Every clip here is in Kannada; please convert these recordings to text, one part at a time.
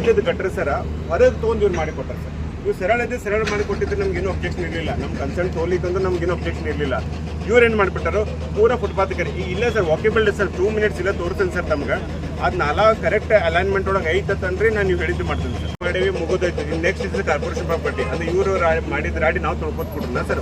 ಇದ್ದಿದ್ದು ಕಟ್ಟರೆ ಸರ ಹೊರಗೆ ತೊಗೊಂಡು ಇವ್ರು ಮಾಡಿ ಕೊಟ್ಟಾರೆ ಸರ್ ಇವ್ರು ಸರಳ ಇದ್ದು ಸರಳ ಮಾಡಿ ಕೊಟ್ಟಿದ್ರೆ ನಮ್ಗೆ ಏನೂ ಅಬ್ಜೆಕ್ಷನ್ ಇರಲಿಲ್ಲ. ನಮ್ಮ ಕನ್ಸರ್ನ್ ತೋಲಿಕ್ಕಂದ್ರೆ ನಮ್ಗೆ ಏನೂ ಅಬ್ಜೆಕ್ಷನ್ ಇರಲಿಲ್ಲ. ಇವ್ರು ಏನು ಮಾಡಿಬಿಟ್ಟರು? ಪೂರಾ ಫುಟ್ಪಾತ್ ಕಡೆ ಈಗ ಇಲ್ಲೇ sir walkable sir two minutes ಇಲ್ಲ ತೋರಿಸ್ತೀನಿ ಸರ್ ತಮ್ಗೆ ಅದು ನಾಲಾ ಕರೆಕ್ಟ್ ಅಲೈನ್ಮೆಂಟ್ ಒಳಗೆ ಐತಂದ್ರೆ ನಾನು ನೀವು ಹೇಳಿದ್ದು ಮಾಡ್ತೀನಿ ಸರ್ ಮಾಡೀವಿ, ಮುಗಿದೈತೆ. ನೆಕ್ಸ್ಟ್ ಇಸ್ ಕಾರ್ಪೊರೇಷನ್ ಪ್ರಾಪರ್ಟಿ ಅಂದ್ರೆ ಇವರು ಮಾಡಿದ ರಾಡಿ ನಾವು ತೊಳ್ಕೊತ್ ಕೊಡ್ರಿ ಸರ್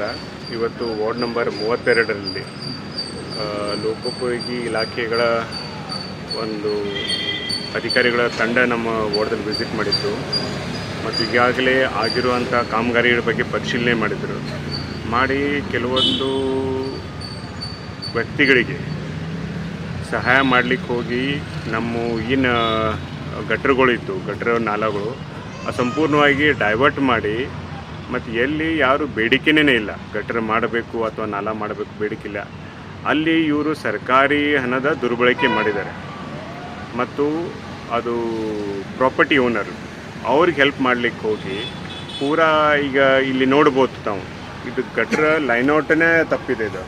ನಮಸ್ಕಾರ ಇವತ್ತು ವಾರ್ಡ್ ನಂಬರ್ ಮೂವತ್ತೆರಡರಲ್ಲಿ ಲೋಕೋಪಯೋಗಿ ಇಲಾಖೆಗಳ ಒಂದು ಅಧಿಕಾರಿಗಳ ತಂಡ ನಮ್ಮ ವಾರ್ಡ್ದಲ್ಲಿ ವಿಸಿಟ್ ಮಾಡಿತ್ತು. ಮತ್ತು ಈಗಾಗಲೇ ಆಗಿರುವಂಥ ಕಾಮಗಾರಿಗಳ ಬಗ್ಗೆ ಪರಿಶೀಲನೆ ಮಾಡಿದರು. ಮಾಡಿ ಕೆಲವೊಂದು ವ್ಯಕ್ತಿಗಳಿಗೆ ಸಹಾಯ ಮಾಡಲಿಕ್ಕೆ ಹೋಗಿ ನಮ್ಮ ಈಗಿನ ಗಟ್ಟರುಗಳಿತ್ತು ಗಟ್ರ ನಾಲಗಳು ಸಂಪೂರ್ಣವಾಗಿ ಡೈವರ್ಟ್ ಮಾಡಿ ಮತ್ತು ಎಲ್ಲಿ ಯಾರು ಬೇಡಿಕೆನೇ ಇಲ್ಲ. ಗಟ್ಟರ ಮಾಡಬೇಕು ಅಥವಾ ನಾಲ ಮಾಡಬೇಕು ಬೇಡಿಕೆ ಇಲ್ಲ ಅಲ್ಲಿ ಇವರು ಸರ್ಕಾರಿ ಹಣದ ದುರ್ಬಳಕೆ ಮಾಡಿದ್ದಾರೆ. ಮತ್ತು ಅದು ಪ್ರಾಪರ್ಟಿ ಓನರ್. ಅವ್ರಿಗೆ ಹೆಲ್ಪ್ ಮಾಡ್ಲಿಕ್ಕೆ ಹೋಗಿ ಪೂರಾ ಈಗ ಇಲ್ಲಿ ನೋಡ್ಬೋದು ತಾವು. ಇದು ಗಟ್ರ ಲೈನೌಟನೇ ತಪ್ಪಿದೆ ಇದು.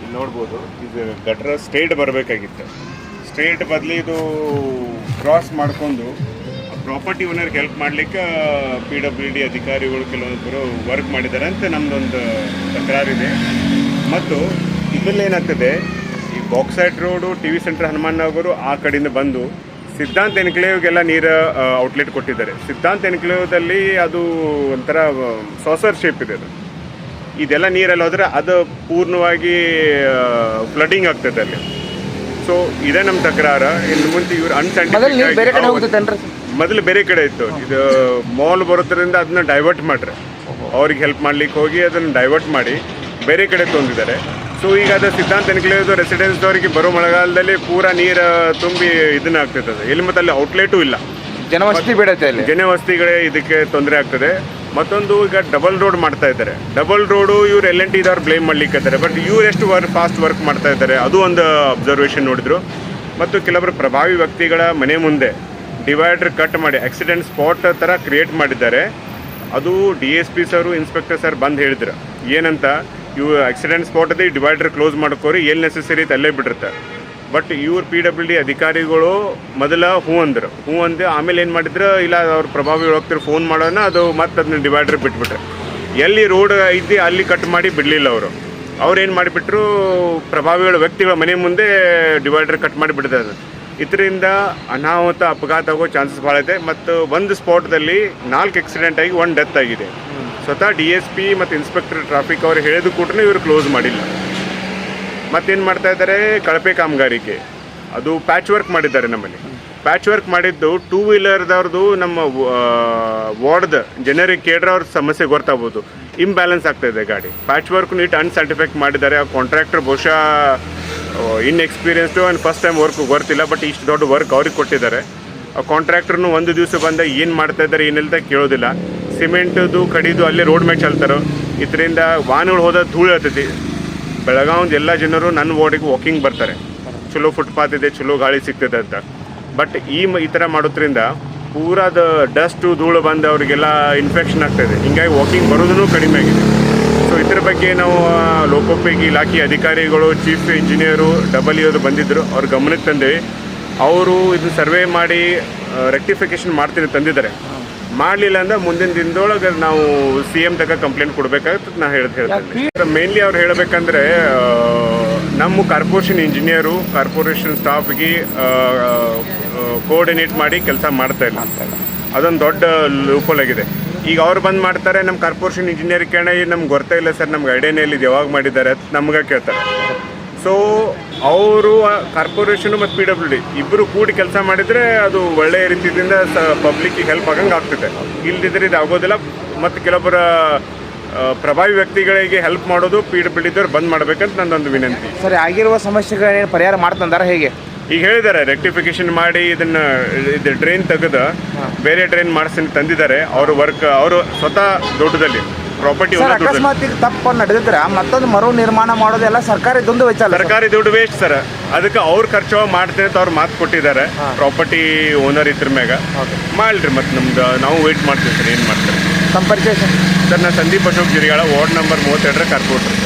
ಇಲ್ಲಿ ನೋಡ್ಬೋದು. ಇದು ಗಟ್ರ ಸ್ಟ್ರೇಟ್ ಬರಬೇಕಾಗಿತ್ತು. ಸ್ಟ್ರೇಟ್ ಬದಲಿ ಇದು ಕ್ರಾಸ್ ಮಾಡ್ಕೊಂಡು ಪ್ರಾಪರ್ಟಿ ಓನರ್ಗೆ ಹೆಲ್ಪ್ ಮಾಡ್ಲಿಕ್ಕೆ ಪಿ ಡಬ್ಲ್ಯೂ ಡಿ ಅಧಿಕಾರಿಗಳು ಕೆಲವೊಬ್ಬರು ವರ್ಕ್ ಮಾಡಿದ್ದಾರೆ ಅಂತ ನಮ್ಮದೊಂದು ತಕರಾರಿದೆ. ಮತ್ತು ಇದರಲ್ಲಿ ಏನಾಗ್ತದೆ ಈ back side road T V centre Hanuman Nagar ಆ ಕಡೆಯಿಂದ ಬಂದು ಸಿದ್ಧಾಂತ ಎನ್ಕ್ಲೇವ್ಗೆಲ್ಲ ನೀರು ಔಟ್ಲೆಟ್ ಕೊಟ್ಟಿದ್ದಾರೆ. ಸಿದ್ಧಾಂತ ಎನ್ಕ್ಲೇವ್ದಲ್ಲಿ ಅದು ಒಂಥರ ಸಾಸರ್ ಶೇಪ್ ಇದೆ ಅದು. ಇದೆಲ್ಲ ನೀರಲ್ಲಿ ಹೋದರೆ ಅದು ಪೂರ್ಣವಾಗಿ ಫ್ಲಡ್ಡಿಂಗ್ ಆಗ್ತದೆ ಅಲ್ಲಿ. ಸೊ ಇದೇ ನಮ್ಮ ತಕರಾರ. ಇನ್ನು ಮುಂಚೆ ಇವ್ರು ಮೊದಲು ಮೊದಲು ಬೇರೆ ಕಡೆ ಇತ್ತು. ಇದು ಮಾಲ್ ಬರೋದ್ರಿಂದ ಅದನ್ನ ಡೈವರ್ಟ್ ಮಾಡ್ರೆ. ಅವ್ರಿಗೆ ಹೆಲ್ಪ್ ಮಾಡ್ಲಿಕ್ಕೆ ಹೋಗಿ ಅದನ್ನು ಡೈವರ್ಟ್ ಮಾಡಿ ಬೇರೆ ಕಡೆ ತೊಂದಿದ್ದಾರೆ ಸೊ ಈಗ ಅದು ಸಿದ್ಧಾಂತ ಎನ್ಕ್ಲೇವ್ದು ರೆಸಿಡೆನ್ಸ್ದವರಿಗೆ ಬರೋ ಮಳೆಗಾಲದಲ್ಲಿ ಪೂರಾ ನೀರು ತುಂಬಿ ಇದನ್ನ ಆಗ್ತೈತೆ ಅದು. ಎಲ್ಲಿ ಮತ್ತೆ ಅಲ್ಲಿ ಔಟ್ಲೆಟು ಇಲ್ಲ. ಜನವಸ್ತಿ ಬೇಡತ್ತೆ ಅಲ್ಲಿ. ಜನವಸತಿಗಳೇ ಇದಕ್ಕೆ ತೊಂದರೆ ಆಗ್ತದೆ. ಮತ್ತೊಂದು ಈಗ ಡಬಲ್ ರೋಡ್ ಮಾಡ್ತಾ ಇದ್ದಾರೆ. ಡಬಲ್ ರೋಡು ಇವ್ರು ಎಲ್ ಎನ್ ಟಿ ಇದ್ದವ್ರು ಬ್ಲೇಮ್ ಮಾಡ್ಲಿಕ್ಕೆ ಇದ್ದಾರೆ. ಬಟ್ ಇವ್ರು ಎಷ್ಟು ವರ್ಕ್ ಫಾಸ್ಟ್ ವರ್ಕ್ ಮಾಡ್ತಾ ಇದ್ದಾರೆ ಅದು ಒಂದು ಅಬ್ಸರ್ವೇಷನ್ ನೋಡಿದ್ರು. ಮತ್ತು ಕೆಲವರು ಪ್ರಭಾವಿ ವ್ಯಕ್ತಿಗಳ ಮನೆ ಮುಂದೆ ಡಿವೈಡರ್ ಕಟ್ ಮಾಡಿ ಆಕ್ಸಿಡೆಂಟ್ ಸ್ಪಾಟ್ ಥರ ಕ್ರಿಯೇಟ್ ಮಾಡಿದ್ದಾರೆ. ಅದು D S P sir inspector sir ಬಂದು ಹೇಳಿದ್ರು. ಏನಂತ, ಇವು ಆಕ್ಸಿಡೆಂಟ್ ಸ್ಪಾಟಲ್ಲಿ ಡಿವೈಡರ್ ಕ್ಲೋಸ್ ಮಾಡ್ಕೋರಿ ಎಲ್ಲಿ ನೆಸೆಸರಿ ಅಲ್ಲೇ ಬಿಟ್ಟಿರ್ತಾರೆ ಬಟ್ ಇವ್ರು ಪಿ ಡಬ್ಲ್ಯೂ ಡಿ ಅಧಿಕಾರಿಗಳು ಮೊದಲ ಹೂ ಅಂದರು. ಹೂ ಅಂದು ಆಮೇಲೆ ಏನು ಮಾಡಿದ್ರು, ಇಲ್ಲ ಅವ್ರ ಪ್ರಭಾವಿ ಹೋಗ್ತಿರು ಫೋನ್ ಮಾಡೋಣ, ಅದು ಮತ್ತೆ ಅದನ್ನ ಡಿವೈಡರ್ ಬಿಟ್ಬಿಟ್ರೆ. ಎಲ್ಲಿ ರೋಡ್ ಐತಿ, ಅಲ್ಲಿ ಕಟ್ ಮಾಡಿ ಬಿಡಲಿಲ್ಲ ಅವರು. ಅವ್ರು ಏನು ಮಾಡಿಬಿಟ್ರು, ಪ್ರಭಾವಿಗಳ ವ್ಯಕ್ತಿಗಳ ಮನೆ ಮುಂದೆ ಡಿವೈಡರ್ ಕಟ್ ಮಾಡಿ ಬಿಡ್ತಾರೆ ಇದರಿಂದ ಅನಾಹುತ ಅಪಘಾತ ಆಗೋ ಚಾನ್ಸಸ್ ಭಾಳ ಇದೆ. ಮತ್ತು ಒಂದು ಸ್ಪಾಟ್ದಲ್ಲಿ ನಾಲ್ಕು ಆಕ್ಸಿಡೆಂಟ್ ಆಗಿ ಒಂದು ಡೆತ್ ಆಗಿದೆ. ಸ್ವತಃ ಡಿ ಎಸ್ ಪಿ ಮತ್ತು ಇನ್ಸ್ಪೆಕ್ಟರ್ ಟ್ರಾಫಿಕ್ ಅವರು ಹೇಳಿದ ಕೂಡ ಇವರು ಕ್ಲೋಸ್ ಮಾಡಿಲ್ಲ. ಮತ್ತೇನು ಮಾಡ್ತಾ ಇದ್ದಾರೆ? ಕಳಪೆ ಕಾಮಗಾರಿಕೆ ಅದು ಪ್ಯಾಚ್ ವರ್ಕ್ ಮಾಡಿದ್ದಾರೆ ನಮ್ಮಲ್ಲಿ. ಪ್ಯಾಚ್ ವರ್ಕ್ ಮಾಡಿದ್ದು ಟೂ ವೀಲರ್ದವ್ರದ್ದು ನಮ್ಮ ವಾರ್ಡ್ದ ಜನರಿಗೆ ಕೇಳ್ರೆ ಅವ್ರ ಸಮಸ್ಯೆ ಗೊತ್ತಾಗ್ಬೋದು. ಇಂಬ್ಯಾಲೆನ್ಸ್ ಆಗ್ತಾ ಗಾಡಿ. ಪ್ಯಾಚ್ ವರ್ಕ್ ನೀಟ್ ಅನ್ಸರ್ಟಿಫೈಕ್ ಮಾಡಿದ್ದಾರೆ. ಆ ಕಾಂಟ್ರಾಕ್ಟರ್ ಬಹುಶಃ inexperienced and first time work ಗೊತ್ತಿಲ್ಲ ಬಟ್ ಇಷ್ಟು ದೊಡ್ಡ ವರ್ಕ್ ಅವ್ರಿಗೆ ಕೊಟ್ಟಿದ್ದಾರೆ. ಆ ಕಾಂಟ್ರಾಕ್ಟರ್ನು ಒಂದು ದಿವಸ ಬಂದ ಏನು ಮಾಡ್ತಾ ಇದ್ದಾರೆ ಏನಿಲ್ಲ ಕೇಳೋದಿಲ್ಲ. ಸಿಮೆಂಟದು, ಕಡಿದು ಅಲ್ಲೇ ರೋಡ್ ಮೇಲೆ ಚಲ್ತಾರೆ. ಇದರಿಂದ ವಾಹನಗಳು ಹೋದ ಧೂಳು ಇರ್ತೈತಿ ಬೆಳಗಾವಿಂದ ಎಲ್ಲ ಜನರು ನನ್ನ ವಾರ್ಡಿಗೆ ವಾಕಿಂಗ್ ಬರ್ತಾರೆ. ಚಲೋ ಫುಟ್ಪಾತ್ ಇದೆ, ಚಲೋ ಗಾಳಿ ಸಿಗ್ತದೆ ಅಂತ. ಬಟ್ ಈ ಈ ಥರ ಮಾಡೋದ್ರಿಂದ ಪೂರಾದ ಡಸ್ಟು ಧೂಳು ಬಂದು ಅವರಿಗೆಲ್ಲ ಇನ್ಫೆಕ್ಷನ್ ಆಗ್ತಾಯಿದೆ ಹಿಂಗಾಗಿ ವಾಕಿಂಗ್ ಬರೋದೂ ಕಡಿಮೆ ಆಗಿದೆ. ಸೊ ಇದ್ರ ಬಗ್ಗೆ ನಾವು ಲೋಕೋಪಯೋಗಿ ಇಲಾಖೆ ಅಧಿಕಾರಿಗಳು ಚೀಫ್ ಇಂಜಿನಿಯರು ಡಬಲ್ ಇವರು ಬಂದಿದ್ದರು ಅವ್ರ ಗಮನಕ್ಕೆ ತಂದೆ ಅವರು ಇದು ಸರ್ವೆ ಮಾಡಿ ರೆಕ್ಟಿಫಿಕೇಶನ್ ಮಾಡ್ತೀನಿ ತಂದಿದ್ದಾರೆ. ಮಾಡಲಿಲ್ಲ ಅಂದ್ರೆ ಮುಂದಿನ ದಿನದೊಳಗೆ ನಾವು ಸಿ ಎಂ ತಗ ಕಂಪ್ಲೇಂಟ್ ಕೊಡಬೇಕಾಗುತ್ತೆ ನಾ ಹೇಳ್ತ ಹೇಳ್ತೇನೆ ಮೇನ್ಲಿ ಅವ್ರು ಹೇಳಬೇಕಂದ್ರೆ ನಮ್ಮ ಕಾರ್ಪೊರೇಷನ್ ಇಂಜಿನಿಯರು ಕಾರ್ಪೊರೇಷನ್ ಸ್ಟಾಫ್ಗೆ ಕೋಆರ್ಡಿನೇಟ್ ಮಾಡಿ ಕೆಲಸ ಮಾಡ್ತಾ ಇಲ್ಲ. ಅದೊಂದು ದೊಡ್ಡ ಲೂಪಲ್ ಆಗಿದೆ. ಈಗ ಅವ್ರು ಬಂದು ಮಾಡ್ತಾರೆ ನಮ್ಮ ಕಾರ್ಪೊರೇಷನ್ ಇಂಜಿನಿಯರಿಂಗ್ ಕೇಳ, ನಮ್ಗೆ ಗೊತ್ತೇ ಇಲ್ಲ ಸರ್, ನಮ್ಗೆ ಐಡಿಯಾನೇ ಇಲ್ಲಿ ಯಾವಾಗ ಮಾಡಿದ್ದಾರೆ ಅಂತ ನಮ್ಗೆ ಕೇಳ್ತಾರೆ. ಸೊ ಅವರು ಕಾರ್ಪೊರೇಷನ್ ಮತ್ತು ಪಿ ಡಬ್ಲ್ಯೂ ಡಿ ಇಬ್ಬರು ಕೂಡಿ ಕೆಲಸ ಮಾಡಿದರೆ ಅದು ಒಳ್ಳೆಯ ರೀತಿಯಿಂದ ಸ ಪಬ್ಲಿಕ್ಕಿಗೆ ಹೆಲ್ಪ್ ಆಗಂಗೆ ಆಗ್ತದೆ. ಇಲ್ಲದಿದ್ದರೆ ಇದು ಆಗೋದಿಲ್ಲ. ಮತ್ತು ಕೆಲವೊಬ್ಬರ ಪ್ರಭಾವಿ ವ್ಯಕ್ತಿಗಳಿಗೆ ಹೆಲ್ಪ್ ಮಾಡೋದು ಪಿ ಡಬ್ಲ್ಯೂ ಡಿದವ್ರು ಬಂದ್ ಮಾಡ್ಬೇಕಂತ ನನ್ನೊಂದು ವಿನಂತಿ. ಸರಿ, ಆಗಿರುವ ಸಮಸ್ಯೆಗಳೇನು ಪರಿಹಾರ ಮಾಡ್ತಂದಾರ ಹೇಗೆ? ಈಗ ಹೇಳಿದ್ದಾರೆ ರೆಕ್ಟಿಫಿಕೇಶನ್ ಮಾಡಿ ಇದನ್ನ ಇದು ಡ್ರೈನ್ ತೆಗೆದು ಬೇರೆ ಡ್ರೈನ್ ಮಾಡಿಸಿ ತಂದಿದ್ದಾರೆ. ಅವರು ವರ್ಕ್ ಅವರು ಸ್ವತಃ ದೊಡ್ಡದಲ್ಲಿ ಪ್ರಾಪರ್ಟಿ ಸರ್ ಅಕಸ್ಮಾತ್ ಈಗ ತಪ್ಪು ನಡೆದಿದ್ರೆ ಮತ್ತೊಂದು ಮರು ನಿರ್ಮಾಣ ಮಾಡೋದೆಲ್ಲ ಸರ್ಕಾರಿ ದುಂದು ವೆಚ್ಚ ಅಲ್ಲ ಸರ್ಕಾರಿ ದುಡ್ಡು ವೇಸ್ಟ್ ಸರ್ ಅದಕ್ಕೆ ಅವ್ರು ಖರ್ಚು ಮಾಡ್ತೇನೆ ಅಂತ ಅವ್ರು ಮಾತು ಕೊಟ್ಟಿದ್ದಾರೆ. ಪ್ರಾಪರ್ಟಿ ಓನರ್ ಇದ್ರ ಮ್ಯಾಗ. ಮಾಡ್ರಿ ಮತ್ತೆ ನಮ್ದು ನಾವು ವೇಟ್ ಮಾಡ್ತೀವಿ ಸರ್ ಏನು ಮಾಡ್ತೀವಿ ತಮ್ಮ ಪರಿಚಯ ಸರ್ ನಾನು ಸಂದೀಪ್ ಅಶೋಕ್ ಜಿರಿಯಾಳ ವಾರ್ಡ್ ನಂಬರ್ ಮೂವತ್ತೆರಡರ ಕಾರ್ಪೊರೇಟರ್.